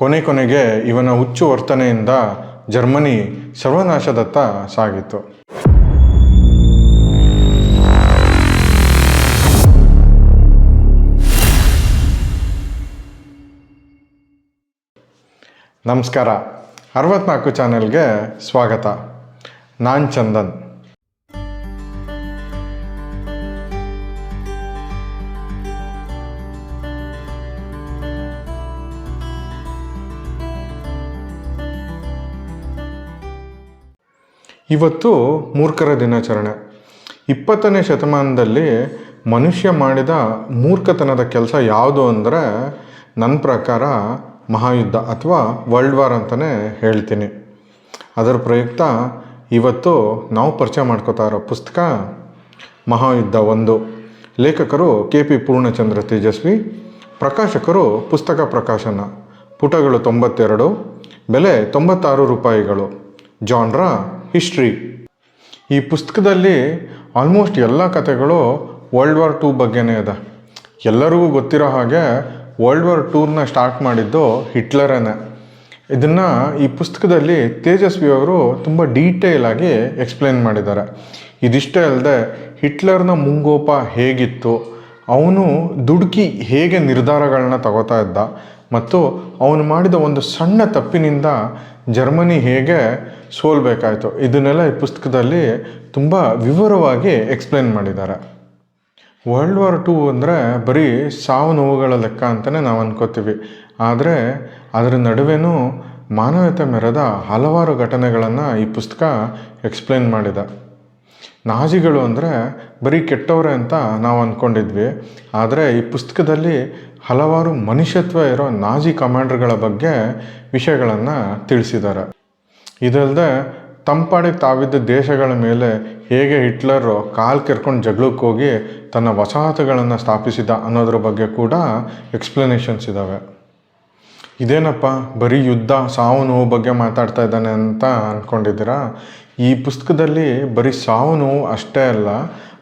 ಕೊನೆ ಕೊನೆಗೆ ಇವನ ಹುಚ್ಚು ವರ್ತನೆಯಿಂದ ಜರ್ಮನಿ ಸರ್ವನಾಶದತ್ತ ಸಾಗಿತು ನಮಸ್ಕಾರ. ಅರವತ್ನಾಲ್ಕು ಚಾನೆಲ್ಗೆ ಸ್ವಾಗತ. ನಾನು ಚಂದನ್. ಇವತ್ತು ಮೂರ್ಖರ ದಿನಾಚರಣೆ. ಇಪ್ಪತ್ತನೇ ಶತಮಾನದಲ್ಲಿ ಮನುಷ್ಯ ಮಾಡಿದ ಮೂರ್ಖತನದ ಕೆಲಸ ಯಾವುದು ಅಂದರೆ ನನ್ನ ಪ್ರಕಾರ ಮಹಾಯುದ್ಧ ಅಥವಾ ವರ್ಲ್ಡ್ ವಾರ್ ಅಂತಲೇ ಹೇಳ್ತೀನಿ. ಅದರ ಪ್ರಯುಕ್ತ ಇವತ್ತು ನಾವು ಪರಿಚಯ ಮಾಡ್ಕೋತಾ ಇರೋ ಪುಸ್ತಕ ಮಹಾಯುದ್ಧ ಒಂದು. ಲೇಖಕರು ಕೆ ಪಿ ಪೂರ್ಣಚಂದ್ರ ತೇಜಸ್ವಿ, ಪ್ರಕಾಶಕರು ಪುಸ್ತಕ ಪ್ರಕಾಶನ, ಪುಟಗಳು ತೊಂಬತ್ತೆರಡು, ಬೆಲೆ ತೊಂಬತ್ತಾರು ರೂಪಾಯಿಗಳು. ಜಾನ್ರ ಹಿಸ್ಟ್ರಿ ಈ ಪುಸ್ತಕದಲ್ಲಿ ಆಲ್ಮೋಸ್ಟ್ ಎಲ್ಲ ಕಥೆಗಳು ವರ್ಲ್ಡ್ ವಾರ್ ಟೂ ಬಗ್ಗೆನೇ ಇದೆ. ಎಲ್ಲರಿಗೂ ಗೊತ್ತಿರೋ ಹಾಗೆ ವರ್ಲ್ಡ್ ವಾರ್ ಟೂರ್ನ ಸ್ಟಾರ್ಟ್ ಮಾಡಿದ್ದು ಹಿಟ್ಲರನೇ. ಇದನ್ನು ಈ ಪುಸ್ತಕದಲ್ಲಿ ತೇಜಸ್ವಿ ಅವರು ತುಂಬ ಡೀಟೇಲ್ ಆಗಿ ಎಕ್ಸ್ಪ್ಲೇನ್ ಮಾಡಿದ್ದಾರೆ. ಇದಿಷ್ಟೇ ಅಲ್ಲದೆ ಹಿಟ್ಲರ್ನ ಮುಂಗೋಪ ಹೇಗಿತ್ತು, ಅವನು ದುಡುಕಿ ಹೇಗೆ ನಿರ್ಧಾರಗಳನ್ನ ತಗೋತಾ ಇದ್ದ, ಮತ್ತು ಅವನು ಮಾಡಿದ ಒಂದು ಸಣ್ಣ ತಪ್ಪಿನಿಂದ ಜರ್ಮನಿ ಹೇಗೆ ಸೋಲ್ಬೇಕಾಯಿತು ಇದನ್ನೆಲ್ಲ ಈ ಪುಸ್ತಕದಲ್ಲಿ ತುಂಬ ವಿವರವಾಗಿ ಎಕ್ಸ್ಪ್ಲೇನ್ ಮಾಡಿದ್ದಾರೆ. ವರ್ಲ್ಡ್ ವಾರ್ ಟು ಅಂದರೆ ಬರೀ ಸಾವು ನೋವುಗಳ ಲೆಕ್ಕ ಅಂತಲೇ ನಾವು ಅನ್ಕೋತೀವಿ. ಆದರೆ ಅದರ ನಡುವೆನೂ ಮಾನವತೆ ಮೆರೆದ ಹಲವಾರು ಘಟನೆಗಳನ್ನು ಈ ಪುಸ್ತಕ ಎಕ್ಸ್ಪ್ಲೇನ್ ಮಾಡಿದೆ. ನಾಜಿಗಳು ಅಂದರೆ ಬರೀ ಕೆಟ್ಟವರೇ ಅಂತ ನಾವು ಅಂದ್ಕೊಂಡಿದ್ವಿ ಆದರೆ ಈ ಪುಸ್ತಕದಲ್ಲಿ ಹಲವಾರು ಮನುಷ್ಯತ್ವ ಇರೋ ನಾಜಿ ಕಮಾಂಡರ್ಗಳ ಬಗ್ಗೆ ವಿಷಯಗಳನ್ನು ತಿಳಿಸಿದ್ದಾರೆ. ಇದಲ್ಲದೆ ತಂಪಾಡಿಗೆ ತಾವಿದ್ದ ದೇಶಗಳ ಮೇಲೆ ಹೇಗೆ ಹಿಟ್ಲರು ಕಾಲು ಕೆರ್ಕೊಂಡು ಜಗಳಕ್ಕೆ ಹೋಗಿ ತನ್ನ ವಸಾಹತುಗಳನ್ನು ಸ್ಥಾಪಿಸಿದ ಅನ್ನೋದ್ರ ಬಗ್ಗೆ ಕೂಡ ಎಕ್ಸ್ಪ್ಲನೇಷನ್ಸ್ ಇದ್ದಾವೆ ಇದೇನಪ್ಪ? ಬರೀ ಯುದ್ಧ, ಸಾವು ನೋವು ಬಗ್ಗೆ ಮಾತಾಡ್ತಾ ಇದ್ದಾನೆ ಅಂತ ಅಂದ್ಕೊಂಡಿದ್ದೀರಾ ಈ ಪುಸ್ತಕದಲ್ಲಿ ಬರೀ ಸಾವು ನೋವು ಅಷ್ಟೇ ಅಲ್ಲ,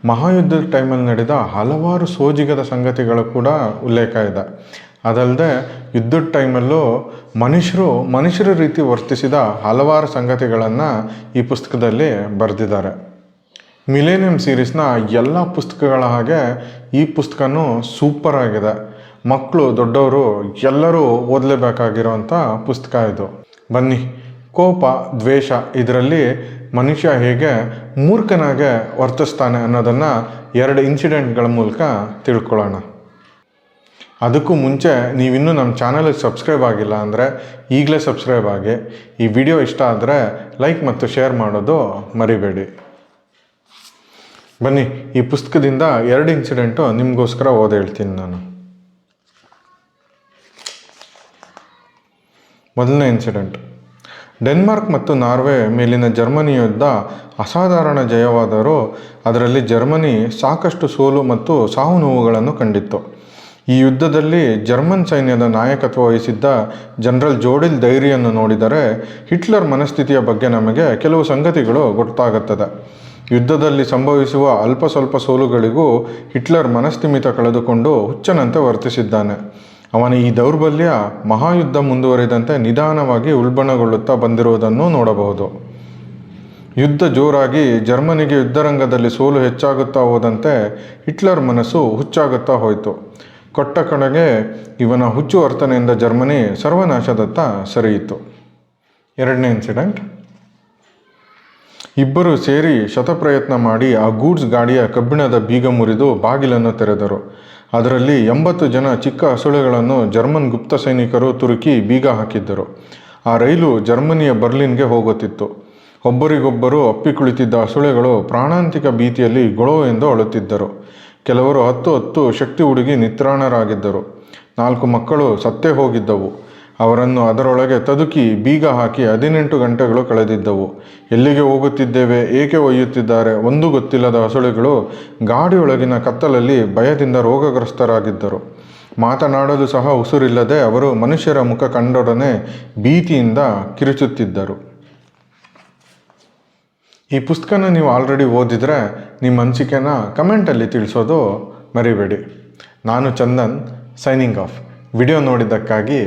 ಮಹಾಯುದ್ಧದ ಟೈಮಲ್ಲಿ ನಡೆದ ಹಲವಾರು ಸೋಜಿಗದ ಸಂಗತಿಗಳು ಕೂಡ ಉಲ್ಲೇಖ ಇದೆ. ಅದಲ್ಲದೆ ಯುದ್ಧದ ಟೈಮಲ್ಲೂ ಮನುಷ್ಯರು, ಮನುಷ್ಯರ ರೀತಿ ವರ್ತಿಸಿದ ಹಲವಾರು ಸಂಗತಿಗಳನ್ನು ಈ ಪುಸ್ತಕದಲ್ಲಿ ಬರೆದಿದ್ದಾರೆ. ಮಿಲೇನಿಯಂ ಸೀರೀಸ್ನ ಎಲ್ಲ ಪುಸ್ತಕಗಳ ಹಾಗೆ ಈ ಪುಸ್ತಕನೂ ಸೂಪರ್ ಆಗಿದೆ. ಮಕ್ಕಳು ದೊಡ್ಡವರು ಎಲ್ಲರೂ ಓದಲೇಬೇಕಾಗಿರೋವಂಥ ಪುಸ್ತಕ ಇದು. ಬನ್ನಿ, ಕೋಪ, ದ್ವೇಷ ಇದರಲ್ಲಿ ಮನುಷ್ಯ ಹೇಗೆ ಮೂರ್ಖನಾಗೆ ವರ್ತಿಸ್ತಾನೆ ಅನ್ನೋದನ್ನು ಎರಡು ಇನ್ಸಿಡೆಂಟ್ಗಳ ಮೂಲಕ ತಿಳ್ಕೊಳ್ಳೋಣ. ಅದಕ್ಕೂ ಮುಂಚೆ ನೀವಿನ್ನೂ ನಮ್ಮ ಚಾನಲಿಗೆ ಸಬ್ಸ್ಕ್ರೈಬ್ ಆಗಿಲ್ಲ ಅಂದರೆ ಈಗಲೇ ಸಬ್ಸ್ಕ್ರೈಬ್ ಆಗಿ. ಈ ವಿಡಿಯೋ ಇಷ್ಟ ಆದರೆ ಲೈಕ್ ಮತ್ತು ಶೇರ್ ಮಾಡೋದು ಮರಿಬೇಡಿ. ಬನ್ನಿ, ಈ ಪುಸ್ತಕದಿಂದ ಎರಡು ಇನ್ಸಿಡೆಂಟು ನಿಮಗೋಸ್ಕರ ಓದಿ ಹೇಳ್ತೀನಿ ನಾನು. ಮೊದಲನೇ ಇನ್ಸಿಡೆಂಟ್. ಡೆನ್ಮಾರ್ಕ್ ಮತ್ತು ನಾರ್ವೆ ಮೇಲಿನ ಜರ್ಮನಿ ಯುದ್ಧ ಅಸಾಧಾರಣ ಜಯವಾದರೂ ಅದರಲ್ಲಿ ಜರ್ಮನಿ ಸಾಕಷ್ಟು ಸೋಲು ಮತ್ತು ಸಾವು ನೋವುಗಳನ್ನು ಕಂಡಿತ್ತು. ಈ ಯುದ್ಧದಲ್ಲಿ ಜರ್ಮನ್ ಸೈನ್ಯದ ನಾಯಕತ್ವ ವಹಿಸಿದ್ದ ಜನರಲ್ ಜೋಡಿಲ್ ಧೈರ್ಯನ್ನು ನೋಡಿದರೆ ಹಿಟ್ಲರ್ ಮನಸ್ಥಿತಿಯ ಬಗ್ಗೆ ನಮಗೆ ಕೆಲವು ಸಂಗತಿಗಳು ಗೊತ್ತಾಗುತ್ತದೆ. ಯುದ್ಧದಲ್ಲಿ ಸಂಭವಿಸುವ ಅಲ್ಪ ಸ್ವಲ್ಪ ಸೋಲುಗಳಿಗೂ ಹಿಟ್ಲರ್ ಮನಸ್ಥಿಮಿತ ಕಳೆದುಕೊಂಡು ಹುಚ್ಚನಂತೆ ವರ್ತಿಸಿದ್ದಾನೆ. ಅವನ ಈ ದೌರ್ಬಲ್ಯ ಮಹಾಯುದ್ಧ ಮುಂದುವರಿದಂತೆ ನಿಧಾನವಾಗಿ ಉಲ್ಬಣಗೊಳ್ಳುತ್ತಾ ಬಂದಿರುವುದನ್ನು ನೋಡಬಹುದು. ಯುದ್ಧ ಜೋರಾಗಿ ಜರ್ಮನಿಗೆ ಯುದ್ಧರಂಗದಲ್ಲಿ ಸೋಲು ಹೆಚ್ಚಾಗುತ್ತಾ ಹೋದಂತೆ ಹಿಟ್ಲರ್ ಮನಸ್ಸು ಹುಚ್ಚಾಗುತ್ತಾ ಹೋಯಿತು. ಕೊಟ್ಟ ಕಡೆಗೆ ಇವನ ಹುಚ್ಚು ವರ್ತನೆಯಿಂದ ಜರ್ಮನಿ ಸರ್ವನಾಶದತ್ತ ಸರಿಯಿತು ಎರಡನೇ ಇನ್ಸಿಡೆಂಟ್ ಇಬ್ಬರು ಸೇರಿ ಶತಪ್ರಯತ್ನ ಮಾಡಿ ಆ ಗೂಡ್ಸ್ ಗಾಡಿಯ ಕಬ್ಬಿಣದ ಬೀಗ ಮುರಿದು ಬಾಗಿಲನ್ನು ತೆರೆದರು. ಅದರಲ್ಲಿ ಎಂಬತ್ತು ಜನ ಚಿಕ್ಕ ಹಸುಳೆಗಳನ್ನು ಜರ್ಮನ್ ಗುಪ್ತ ಸೈನಿಕರು ತುರುಕಿ ಬೀಗ ಹಾಕಿದ್ದರು. ಆ ರೈಲು ಜರ್ಮನಿಯ ಬರ್ಲಿನ್ಗೆ ಹೋಗುತ್ತಿತ್ತು. ಒಬ್ಬರಿಗೊಬ್ಬರು ಅಪ್ಪಿ ಕುಳಿತಿದ್ದ ಹಸುಳೆಗಳು ಪ್ರಾಣಾಂತಿಕ ಭೀತಿಯಲ್ಲಿ ಗೊಳೋ ಎಂದು ಅಳುತ್ತಿದ್ದರು. ಕೆಲವರು ಹತ್ತು ಹತ್ತು ಶಕ್ತಿ ಹುಡುಗಿ ನಿತ್ರಾಣರಾಗಿದ್ದರು. ನಾಲ್ಕು ಮಕ್ಕಳು ಸತ್ತೇ ಹೋಗಿದ್ದವು. ಅವರನ್ನು ಅದರೊಳಗೆ ತದುಕಿ ಬೀಗ ಹಾಕಿ ಹದಿನೆಂಟು ಗಂಟೆಗಳು ಕಳೆದಿದ್ದವು. ಎಲ್ಲಿಗೆ ಹೋಗುತ್ತಿದ್ದೇವೆ? ಏಕೆ ಒಯ್ಯುತ್ತಿದ್ದಾರೆ? ಒಂದು ಗೊತ್ತಿಲ್ಲದ ಹಸುಳೆಗಳು ಗಾಡಿಯೊಳಗಿನ ಕತ್ತಲಲ್ಲಿ ಭಯದಿಂದ ರೋಗಗ್ರಸ್ತರಾಗಿದ್ದರು. ಮಾತನಾಡಲು ಸಹ ಉಸುರಿಲ್ಲದೆ ಅವರು ಮನುಷ್ಯರ ಮುಖ ಕಂಡೊಡನೆ ಭೀತಿಯಿಂದ ಕಿರುಚುತ್ತಿದ್ದರು. ಈ ಪುಸ್ತಕನ ನೀವು ಆಲ್ರೆಡಿ ಓದಿದರೆ ನಿಮ್ಮ ಅನಿಸಿಕೆನ ಕಮೆಂಟಲ್ಲಿ ತಿಳಿಸೋದು ಮರಿಬೇಡಿ. ನಾನು ಚಂದನ್ ಸೈನಿಂಗ್ ಆಫ್ ವಿಡಿಯೋ ನೋಡಿದ್ದಕ್ಕಾಗಿ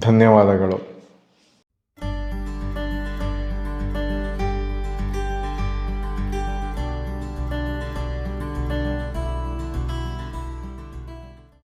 ಧನ್ಯವಾದಗಳು.